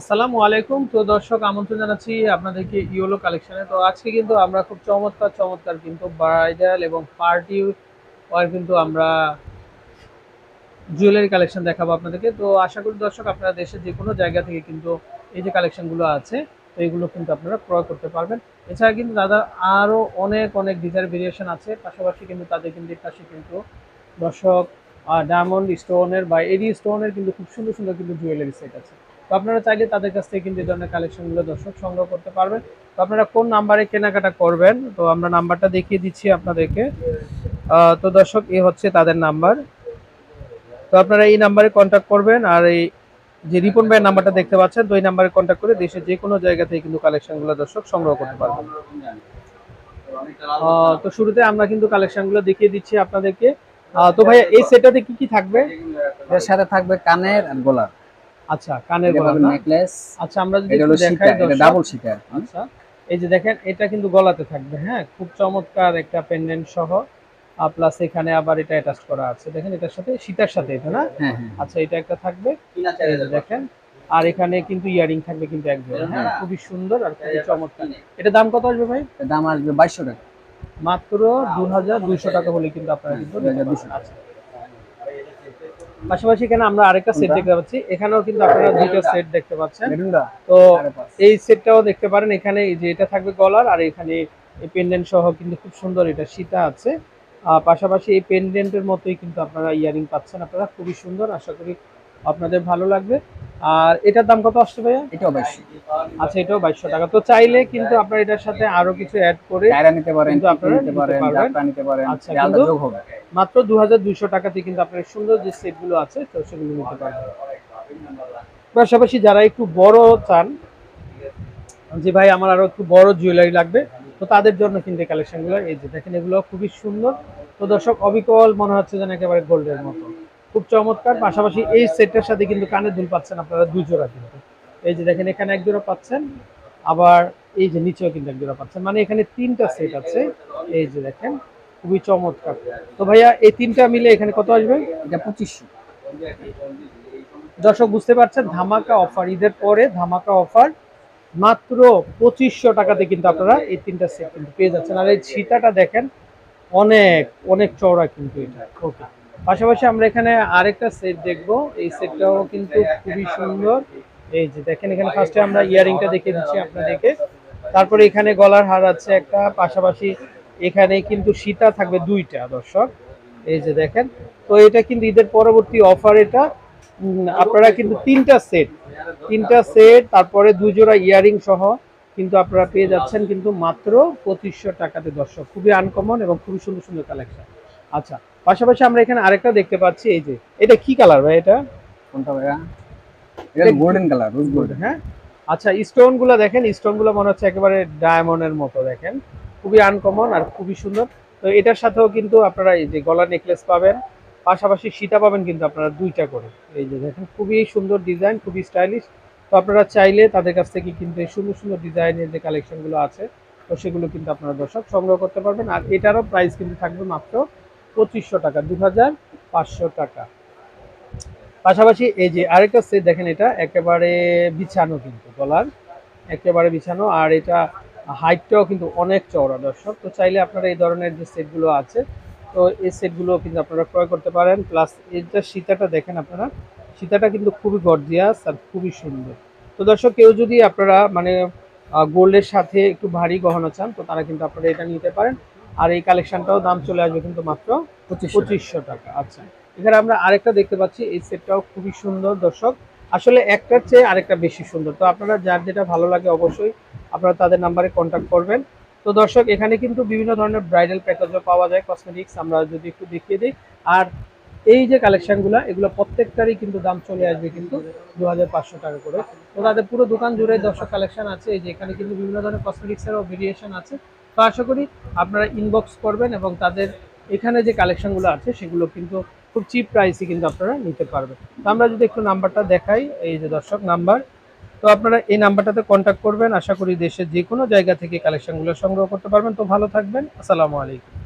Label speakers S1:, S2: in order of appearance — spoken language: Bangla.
S1: আসসালামু আলাইকুম। তো দর্শক, আমন্ত্রণ জানাচ্ছি আপনাদেরকে ইওলো কালেকশনে তো আজকে কিন্তু আমরা খুব চমৎকার চমৎকার কিন্তু ব্রাইডাল এবং পার্টি ওয়ার কিন্তু আমরা জুয়েলারি কালেকশন দেখাবো আপনাদেরকে। তো আশা করি দর্শক, আপনারা দেশের যে কোনো জায়গা থেকে কিন্তু এই যে কালেকশনগুলো আছে, তো এগুলো কিন্তু আপনারা ক্রয় করতে পারবেন। এছাড়া কিন্তু দাদা আরও অনেক অনেক ডিজাইন ভেরিয়েশন আছে। পাশাপাশি কিন্তু তাদের কিন্তু পাশে কিন্তু দর্শক ডায়মন্ড স্টোনের বা এডি স্টোনের কিন্তু খুব সুন্দর সুন্দর কিন্তু জুয়েলারি সেট আছে। তো আপনারা চাইলে তাদের কাছ থেকে কিন্তু এই ধরনের কালেকশনগুলো দর্শক সংগ্রহ করতে পারবেন। তো আপনারা কোন নাম্বারে কেনাকাটা করবেন? তো আমরা নাম্বারটা দেখিয়ে দিচ্ছি আপনাদেরকে। তো দর্শক, এ হচ্ছে তাদের নাম্বার তো আপনারা এই নাম্বারে কন্ট্যাক্ট করবেন আর এই যে রিপন ভাইয়ের নাম্বারটা দেখতে পাচ্ছেন, তো এই নাম্বারে কন্ট্যাক্ট করে দেশের যে কোনো জায়গা থেকে কিন্তু কালেকশনগুলো দর্শক সংগ্রহ করতে পারবেন। তো শুরুতে আমরা কিন্তু কালেকশনগুলো দেখিয়ে দিচ্ছি আপনাদেরকে। তো ভাইয়া, এই সেটটাতে কি কি থাকবে?
S2: এর সাথে থাকবে কানের আর গলার।
S1: আচ্ছা কানের গলা
S2: নেকলেস
S1: আচ্ছা আমরা যদি
S2: এটা হলো শিকা
S1: দেখাই
S2: এটা ডাবল শিকা
S1: আচ্ছা এই যে দেখেন এটা কিন্তু গলাতে থাকবে হ্যাঁ? খুব চমৎকার একটা পেন্ডেন্ট সহ। প্লাস এখানে আবার এটা অ্যাটাচ করা আছে। দেখেন এটার সাথে সীতার সাথে এটা না?
S2: হ্যাঁ হ্যাঁ
S1: আচ্ছা এটা একটা থাকবে। দেখেন আর এখানে কিন্তু ইয়ারিং থাকবে কিন্তু এক জোড়া হ্যাঁ? খুবই সুন্দর আর খুবই চমৎকার। এটা দাম কত আসবে ভাই?
S2: দাম আসবে বাইশশো টাকা।
S1: মাত্র দু হাজার দুইশো টাকা হলে কিন্তু আপনারা কিন্তু। আচ্ছা। পাশাপাশি এখানে আমরা আরেকটা সেট দেখতে পাচ্ছি। এখানেও কিন্তু আপনারা দুইটা সেট দেখতে পাচ্ছেন। তো এই সেটটাও দেখতে পারেন। এখানে যে এটা থাকবে গলার আর এখানে এই পেন্ডেন্ট সহ কিন্তু খুব সুন্দর এটা সীতা আছে। আর পাশাপাশি এই পেন্ডেন্টের মতোই কিন্তু আপনারা ইয়ারিং পাচ্ছেন। আপনারা খুবই সুন্দর। আশা করি আপনাদের ভালো লাগবে। আর এটার দাম কত আসছে ভাইয়া?
S2: এটাও বাইশশো
S1: আচ্ছা এটাও বাইশশো টাকা। তো চাইলে কিন্তু আপনার এটার সাথে আরও কিছু অ্যাড করে
S2: নিতে পারেন
S1: কিন্তু আপনারা
S2: নিতে
S1: নিতে
S2: পারেন নিতে পারেন
S1: আচ্ছা, কিন্তু- মাত্র দু হাজার দুইশো টাকাতে কিন্তু আপনার সুন্দর যে সেটগুলো আছে তো সেগুলো নিতে পারবেন। পাশাপাশি যারা একটু বড় চান যে ভাই আমার আরও একটু বড় জুয়েলারি লাগবে তো তাদের জন্য কিন্তু কালেকশনগুলো এই যে দেখেন এগুলো খুবই সুন্দর। তো দর্শক অবিকল মনে হচ্ছে যেন একেবারে গোল্ডের মতো। খুব চমৎকার। পাশাপাশি এই সেটটার সাথে কিন্তু কানের দুল পাচ্ছেন আপনারা দুই জোড়া কিন্তু। এই যে দেখেন এখানে এক জোড়া পাচ্ছেন আবার এই যে নিচেও কিন্তু এক জোড়া পাচ্ছেন। মানে এখানে তিনটা সেট আছে। এই যে দেখেন খুবই চমৎকার। তো ভাইয়া এই তিনটা মিলে এখানে কত আসবে?
S2: এটা পঁচিশশো।
S1: দর্শক বুঝতে পারছেন ধামাকা অফার। ঈদের পরে ধামাকা অফার। মাত্র পঁচিশশো টাকাতে কিন্তু আপনারা এই তিনটা সেট কিন্তু পেয়ে যাচ্ছেন। আর এই ছিটাটা দেখেন অনেক অনেক চওড়া কিন্তু এটা। ওকে। পাশাপাশি আমরা এখানে আরেকটা সেট দেখব। এই সেটটাও কিন্তু খুবই সুন্দর। এই যে দেখেন, এখানে ফার্স্টে আমরা ইয়ারিংটা দেখে দিচ্ছি আপনাদেরকে। তারপরে এখানে গলার হার আছে একটা, পাশাপাশি এখানে কিন্তু সীতা থাকবে দুইটা, দর্শক। এই যে দেখেন, তো এটা কিন্তু ঈদের পরবর্তী অফার এটা। আপনারা কিন্তু তিনটা সেট তিনটা সেট তারপরে দুই জোড়া ইয়ারিং সহ কিন্তু আপনারা পেয়ে যাচ্ছেন কিন্তু মাত্র পঁচিশশো টাকাতে, দর্শক। খুবই আনকমন এবং খুবই সুন্দর সুন্দর কালেকশন আচ্ছা পাশাপাশি আমরা এখানে আরেকটা দেখতে পাচ্ছি এই যে এটা কি কালার ভাই এটা?
S2: কোনটা ভাইয়া? এটা গোল্ডেন কালার রোজ গোল্ডেন
S1: হ্যাঁ? আচ্ছা স্টোনগুলো দেখেন স্টোনগুলো মনে হচ্ছে একেবারে ডায়মন্ডের মতো দেখেন। খুবই আনকমন আর খুবই সুন্দর। তো এটার সাথেও কিন্তু আপনারা এই যে গলা নেকলেস পাবেন পাশাপাশি সীতা পাবেন কিন্তু আপনারা দুইটা করে। এই যে দেখেন খুবই সুন্দর ডিজাইন খুবই স্টাইলিশ তো আপনারা চাইলে তাদের কাছ থেকে কিন্তু সুন্দর সুন্দর ডিজাইনের যে কালেকশনগুলো আছে তো সেগুলো কিন্তু আপনারা দর্শক সংগ্রহ করতে পারবেন। আর এটারও প্রাইস কিন্তু থাকবে মাত্র পঁচিশশো টাকা দু হাজার পাঁচশো টাকা। পাশাপাশি এই যে আরেকটা সেট দেখেন এটা, একেবারে বিছানো কিন্তু গলার, একেবারে বিছানো। আর এটা হাইটটাও কিন্তু অনেক চওড়া দর্শক। তো চাইলে আপনারা এই ধরনের যে সেটগুলো আছে, তো এই সেটগুলো কিন্তু আপনারা ক্রয় করতে পারেন। প্লাস এর যে সীতাটা দেখেন আপনারা, সীতাটা কিন্তু খুবই গর্জিয়াস আর খুবই সুন্দর। তো দর্শক, কেউ যদি আপনারা মানে গোল্ডের সাথে একটু ভারী গহনা চান, তো তারা কিন্তু আপনারা এটা নিতে পারেন। আর এই কালেকশনটাও দাম চলে আসবে কিন্তু মাত্র পঁচিশশো টাকা। আচ্ছা। এখানে আমরা আরেকটা দেখতে পাচ্ছি এই সেটটাও খুবই সুন্দর দর্শক। আসলে একটার চেয়ে আরেকটা বেশি সুন্দর। তো আপনারা যার যেটা ভালো লাগে অবশ্যই আপনারা তাদের নাম্বারে কন্ট্যাক্ট করবেন। তো দর্শক এখানে কিন্তু বিভিন্ন ধরনের ব্রাইডাল প্যাকেজও পাওয়া যায় কসমেটিক্স আমরা যদি একটু দেখিয়ে দিই। আর এই যে কালেকশনগুলো এগুলো প্রত্যেকটারই কিন্তু দাম চলে আসবে কিন্তু দু হাজার পাঁচশো টাকা করে। তো তাদের পুরো দোকান জুড়ে দর্শক কালেকশন আছে। এই যে এখানে কিন্তু বিভিন্ন ধরনের কসমেটিক্সেরও ভেরিয়েশন আছে। তো আশা করি আপনারা ইনবক্স করবেন এবং তাদের এখানে যে কালেকশনগুলো আছে, সেগুলো কিন্তু খুব চিপ প্রাইসে কিন্তু আপনারা নিতে পারবেন। তো আমরা যদি একটু নাম্বারটা দেখাই, এই যে দর্শক নাম্বার। তো আপনারা এই নাম্বারটাতে কন্ট্যাক্ট করবেন। আশা করি দেশের যে কোনো জায়গা থেকে কালেকশনগুলো সংগ্রহ করতে পারবেন। তো ভালো থাকবেন। আসসালামু আলাইকুম।